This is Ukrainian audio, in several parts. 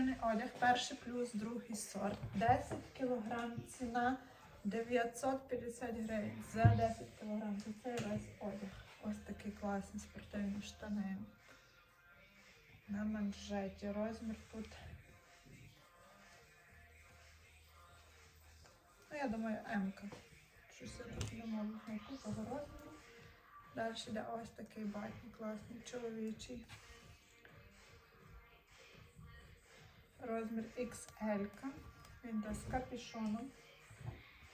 спортивний одяг, перший плюс, другий сорт. 10 кг ціна 950 гривень за 10 кг. За цей весь одяг. Ось такі класні спортивні штани. На манжеті. Розмір тут. Ну, я думаю, М-ка. Щось я тут не можу знайти розміру. Далі йде ось такий батник класний, чоловічий. Розмір XL. Він йде з капюшоном.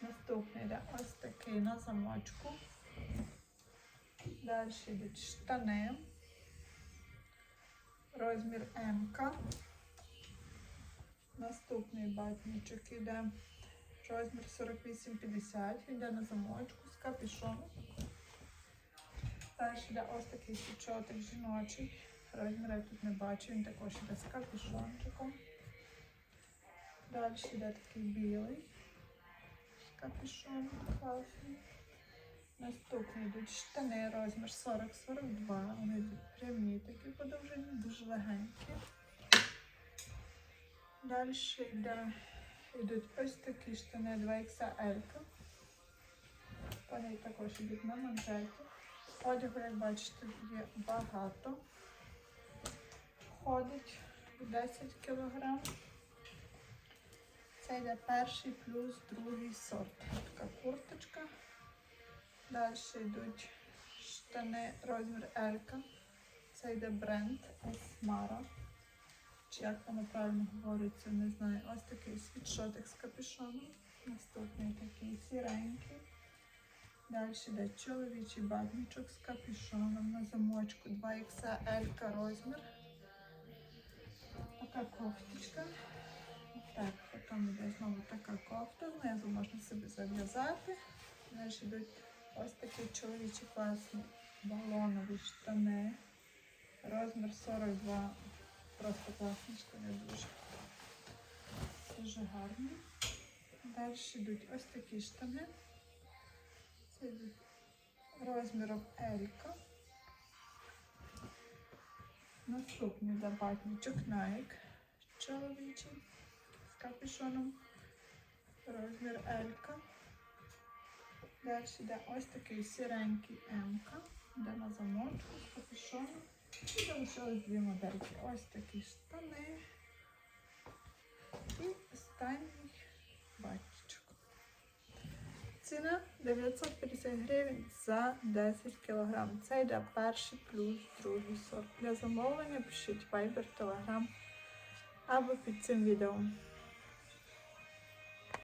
Наступний йде ось такий на замочку. Далі йдуть штани. Розмір М. Наступний батничок іде розмір 48-50. Він йде на замочку з капюшоном. Далі йде ось такий сучотик жіночий. Розмір я тут не бачу, він також йде з капюшончиком. Далі йде такий білий з капюшоном класний. Наступні йдуть штани розмір 40-42. Вони йдуть прямі, такі подовжені, дуже легенькі. Далі йде, йдуть ось такі штани 2XL. Вони також йдуть на манжеті. Одягу, як бачите, є багато. Входить 10 кг. Йде перший плюс другий сорт. Така курточка. Далі йдуть штани розмір L. Це йде бренд Esmara. Чи як воно правильно говориться, не знаю. Ось такий світшотик з капюшоном. Наступний такий сіренький. Далі йде чоловічий батничок з капюшоном на замочку 2XL розмір. Така кофточка. Так, потім йде знову така кофта. Знизу можна собі зав'язати. Далі йдуть ось такі чоловічі класні балонові штани. Розмір 42. Просто класні штани дуже. Дуже гарні. Далі йдуть ось такі штани. Це йдуть розміром L. Наступний забатничок Nike чоловічий капюшоном. Розмір L. Далі йде ось такий сіренький М. Йде на замочку з капюшоном. І залишились дві модельки. Ось такі штани. І останній батчик. Ціна 950 гривень за 10 кг. Це йде перший плюс другий сорт. Для замовлення пишіть Viber, Telegram або під цим відео.